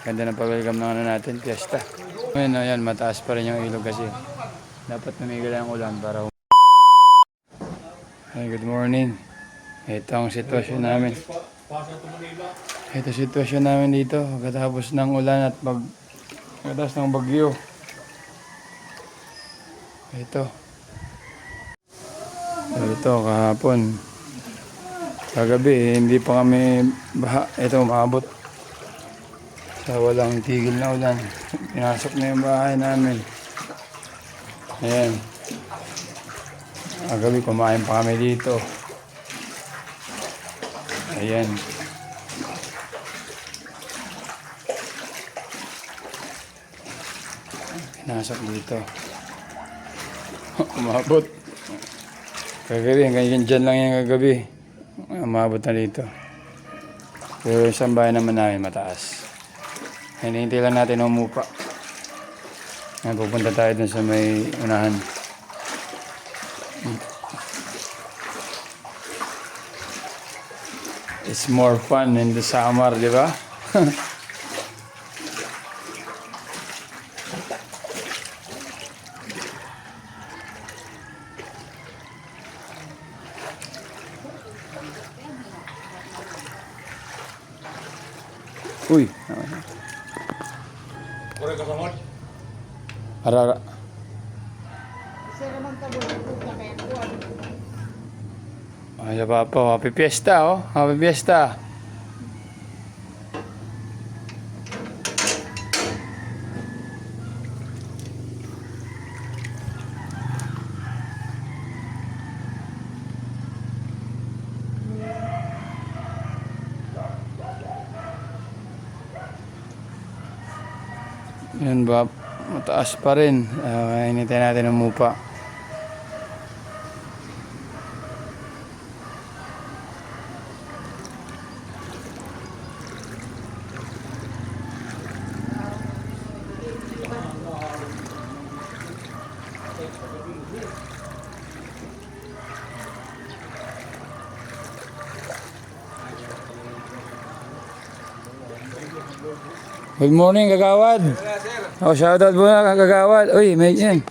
Ganda ng pag-welcome ng ano natin, fiesta. Ngayon, ayan, mataas pa rin yung ilog kasi dapat namigil ang ulan para hum- Ay, good morning. Ito ang sitwasyon namin. Ito sitwasyon namin dito. Pagkatapos ng ulan at pag pagkatapos ng bagyo. Ito. Ito, kahapon. Kagabi, hindi pa kami baha. Ito, umabot. Sa walang tigil na ulan. Pinasok na yung bahay namin. Ayan. Kagabi, kumain pa kami dito. Ayan. Pinasok dito. Umabot. Kagabi, hanggang dyan lang yung kagabi. Umabot na dito. Pero isang bahay naman namin mataas. Hinihintay lang natin umupa. Ngayon, pupunta tayo dun sa may unahan. It's more fun in the summer, di ba? Uy. Ara, Ay, papa, happy fiesta, oh. Happy fiesta. Yan ba, mataas pa rin. Uh, hinintay natin umupa. Good morning, kagawad. Oh, shoutout po na kagawad. Uy, may yan.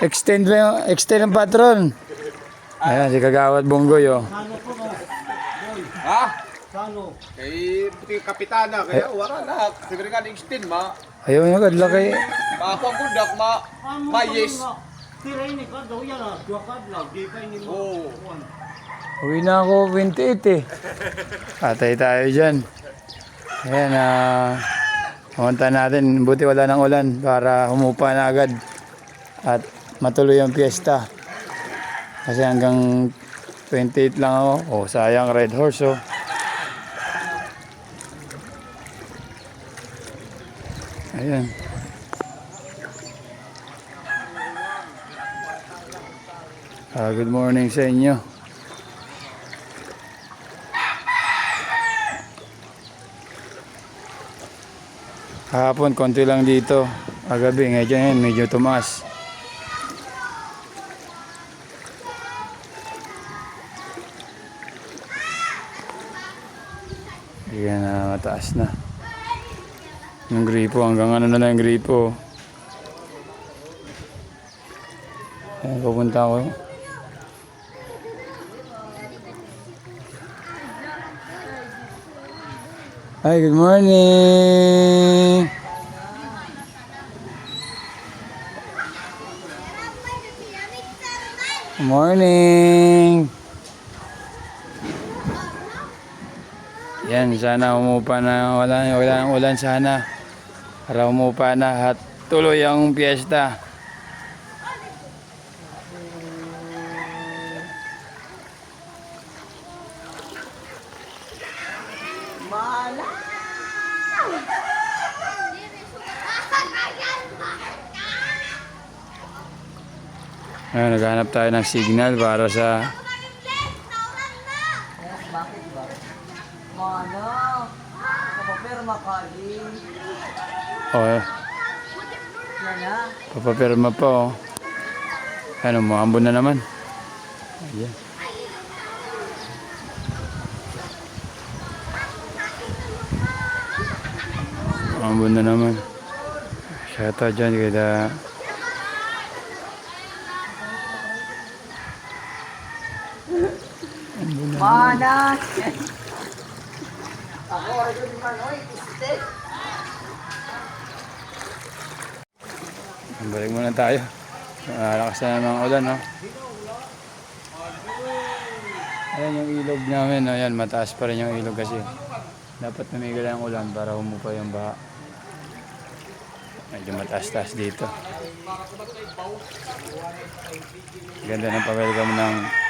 Extend lang, extend ang patron. Ayan, si kagawad Bonggoy, oh. Ha? Kay puti kapitana kaya wala na. Siguro nga extend ma. Ayaw niya, kadla kay... Makapagundak ma. Mayes. Tiray ni ka daw yan ah. Dua ka lang. Di pa ini mo. Oo. Uwi na ako, 28 eh. Patay tayo dyan. Ayan, ah... pumunta natin. Buti wala ng ulan para humupa na agad. At matuloy ang piyesta. Kasi hanggang 28 lang ako. Oh, sayang red horse, oh. Ayan. Ah, good morning sa inyo. Kahapon, konti lang dito. Kagabi, ngayon medyo tumaas. Yan na, mataas na. Yung gripo, hanggang ano na lang yung gripo. Ayan, pupunta ako. Hi, good morning. Good morning. Yan, sana umupa na. Wala, wala ulan sana. Para umupa na at tuloy ang piyesta. Naghanap tayo ng signal para sa Mana? Kapapirma ka, oh, Yan na. papapirma pa oh. Ano, maambon na naman. Ayan. Ambon na naman. Shoutout dyan kada Mana! Ako, ano naman, oy, istek. Balik muna tayo. Malakas na naman ang ulan, no? Ayan yung ilog namin. Ayan, mataas pa rin yung ilog kasi. Dapat tumigil ang ulan para humupa yung baha. Medyo mataas-taas dito. Ganda ng pag-welcome ng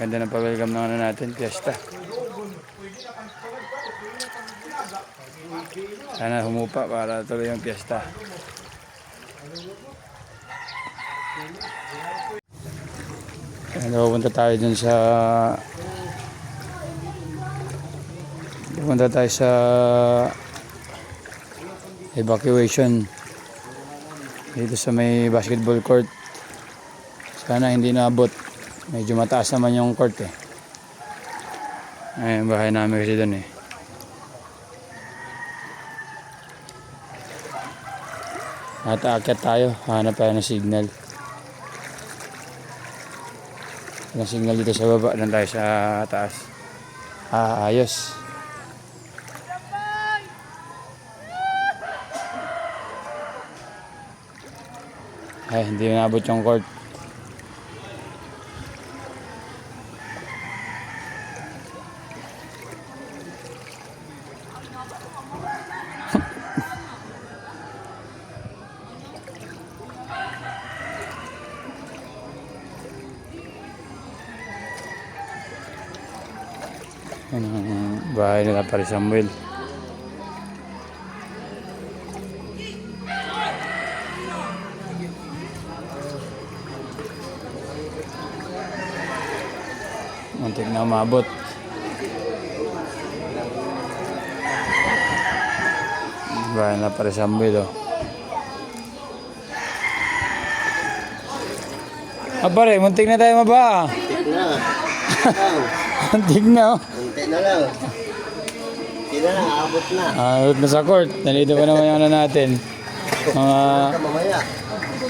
ganda ng pag-welcome ng ano natin, fiesta. Sana humupa para tuloy yung fiesta. Pupunta tayo dun sa... Pupunta tayo sa evacuation dito sa may basketball court. Sana hindi naabot. Medyo mataas naman yung court eh. Ayun, bahay namin kasi dun eh. At tayo, hanap tayo ng signal. Walang signal dito sa baba, doon tayo sa taas. Ah, ayos. Ay, hindi nabot yung court. Yan ang bahay nila para Samuel. Muntik na umabot. Bahay nila para Samuel oh. Ah, pare, muntik na tayo maba. Tik na. muntik na oh. Unti na lang. Hindi na lang, abot na. Ah, uh, na sa court. Nalito pa naman yung ano natin. Mga... Mamaya.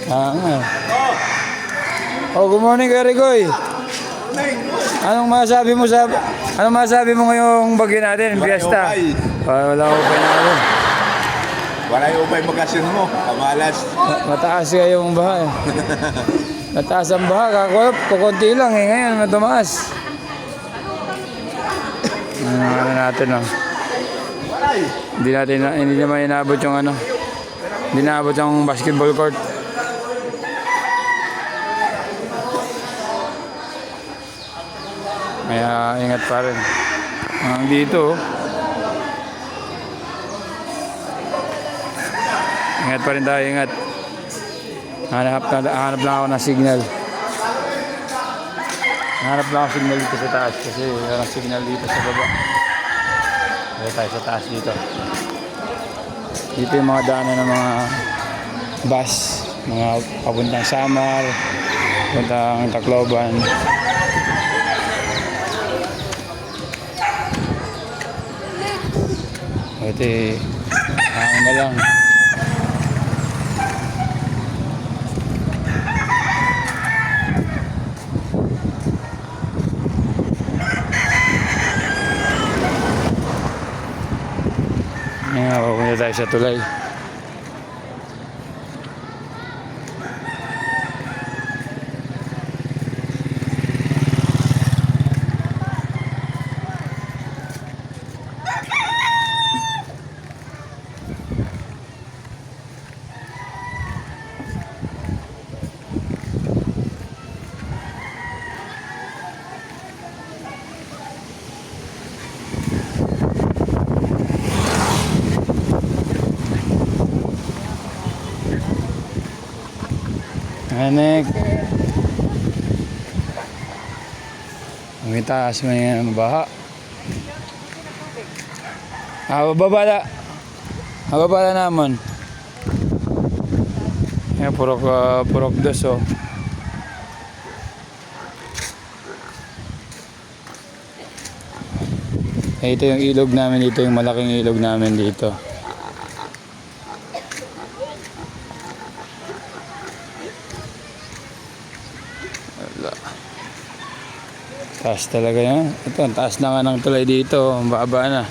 Ah, nga. Oh, good morning, Kuya Rigoy. Anong masabi mo sa... Anong masabi mo ngayong bagyo natin, fiesta? upay. Ah, wala ko pa na ano. Wala yung upay bakasyon mo. Kamalas. Ma- Mataas nga yung baha eh. Mataas ang baha, kakulap, kukunti lang eh. Ngayon, matumaas. Ano, ano natin oh. Hindi natin, na- hindi naman inabot yung ano. Hindi naabot yung basketball court. Kaya ingat pa rin. Hanggang dito. oh. Ingat pa rin tayo, ingat. Hanap, hanap lang ako ng signal. Hanap lang ako signal dito sa taas kasi wala signal dito sa baba. Kaya tayo sa taas dito. Dito yung mga daanan ng mga bus, mga papuntang Samar, papuntang Tacloban. Ito eh, hangin na lang. Papunta tayo sa tulay. Anek. Ang itaas mo yung baha. Ah, bababa na. Ah, bababa na naman. Yan, purok, uh, purok dos, oh. Eh, ito yung ilog namin dito, yung malaking ilog namin dito. Taas talaga yan. Ito, taas na nga ng tulay dito. Ang baba na.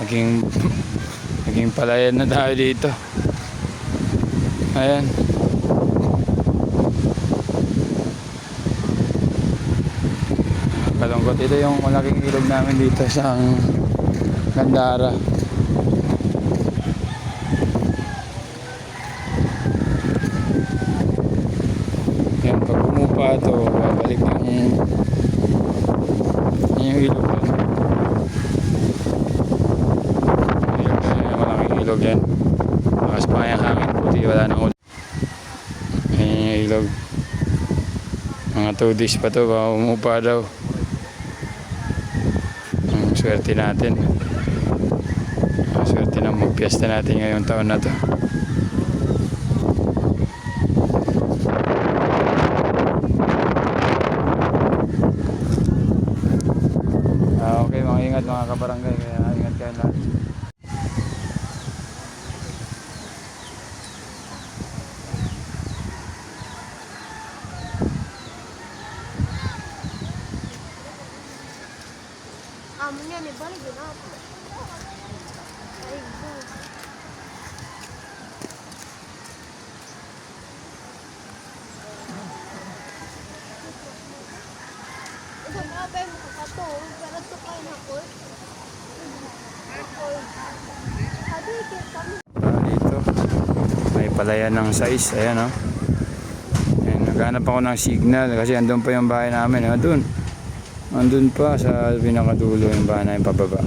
Naging, naging palayan na tayo dito. Ayan. Kalungkot. Ito yung malaking ilog namin dito sa Gandara. Yan, pag bumupa ito, babalik yung yan yung ilog yan. Ilog yan, yung malaking ilog yan. Lakas pa yung hangin, puti wala nang ulan. Yan yung ilog. Mga 2 days pa to, baka umupa daw. Ang swerte natin. Ang swerte na magpiesta natin ngayong taon na to. Ah, okay, mga ingat mga kabarangay. Kaya ingat kayo lahat. Amo niya ni balik yun ako. Ay, go. Ito mga kato, pero to kayo na ko. Ah, dito. May palayan ng size. Ayan, oh. Ayan, naghanap ako ng signal kasi andun pa yung bahay namin. Andun. Andun pa sa pinakadulo yung bahay namin pababa.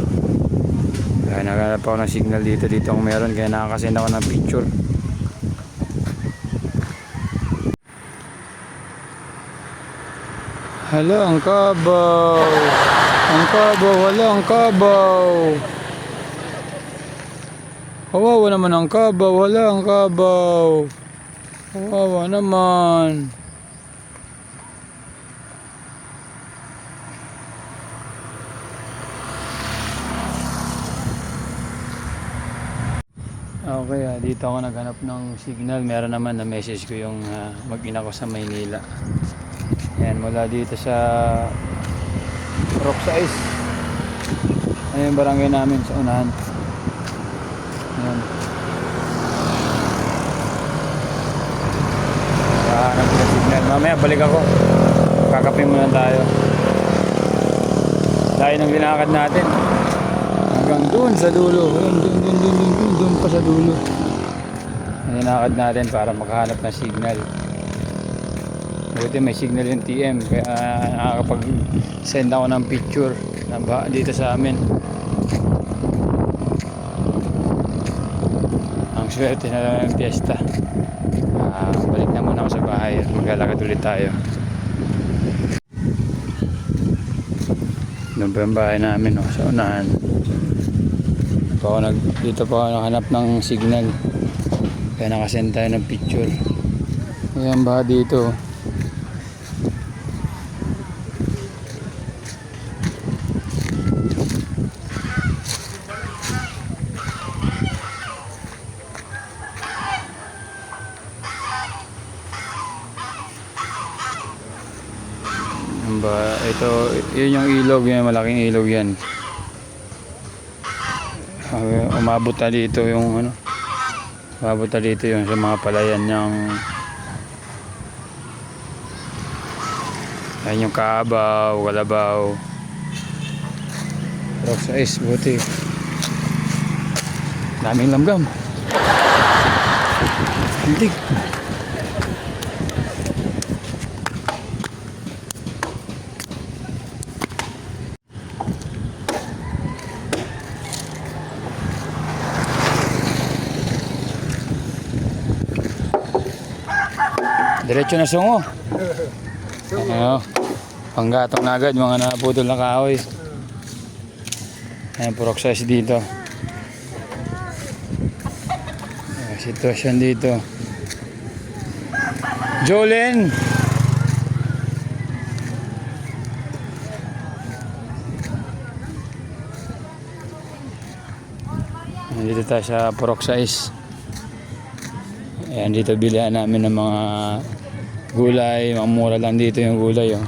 Kaya naghanap ako ng signal dito. Dito kung meron. Kaya nakakasend ako ng picture. Hala, ang kabaw. Ang kabaw, wala ang kabaw. Kawawa naman ang kabaw, wala ang kabaw. Kawawa naman. Okay, ah, dito ako naghanap ng signal. Meron naman na message ko yung ah, mag-ina ko sa Maynila. Yan, mula dito sa Rock Size. Ayun yung barangay namin sa unahan. Yan. Nakahanap ko ng signal. Mamaya balik ako. Kakapin muna tayo. Dahil ng linakad natin. Hanggang doon sa dulo. Ayun, doon, doon, doon, doon, doon, doon pa sa dulo. Linakad natin para makahanap ng signal. Buti may signal yung TM. Kaya ah, nakakapag-send ako ng picture na ba dito sa amin. Ang swerte na lang ng piyesta. Ah, balik na muna ako sa bahay. Maglalakad ulit tayo. Doon pa yung bahay namin oh, sa unahan. Pa ako nag, dito pa ako nakahanap ng signal. Kaya nakasend tayo ng picture. Ayan ba dito? oh. Yan ba? Ito, yun yung ilog, yan, malaking ilog yan. Umabot na dito yung ano. Umabot na dito yung sa mga palayan ng Ayan yung Kaabaw, Kalabaw. Rock size, buti. Daming lamgam. Hintig. Diretso na sungo. Ano? Panggatong na agad, mga naputol na kahoy. Ayan, purok size dito. Ayan, sitwasyon dito. Jolene! Nandito tayo sa purok size. Ayan, dito bilihan namin ng mga Gulay, mamura lang dito yung gulay. Oh.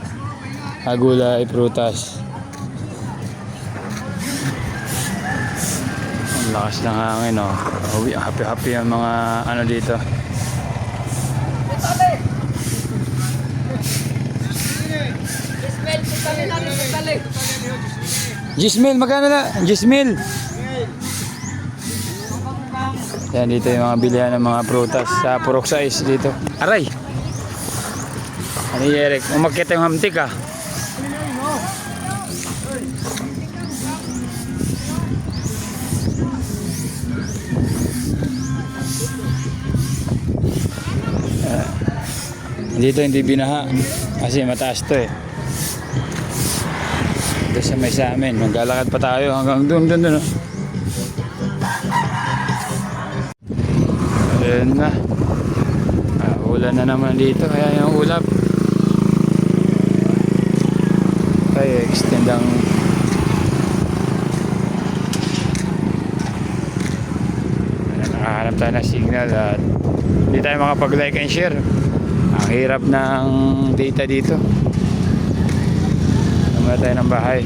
Ah, gulay, prutas. Ang lakas ng hangin, oh. Uwi, happy-happy ang mga ano dito. Gismil, magkano na? Gismil. Yan dito yung mga bilihan ng mga prutas sa Purok Size dito. Aray! Yung Eric? Umakit yung hamtik ah. Ah, dito hindi binaha kasi mataas to eh. Doon sa may sa amin, maglalakad pa tayo hanggang doon, doon, doon. oh. Ayan na. Ah, ulan na naman dito, kaya yung ulap. Tayo, extend ang Nakahanap tayo ng signal at hindi tayo makapag-like and share. Ang hirap ng data dito. Naman tayo ng bahay.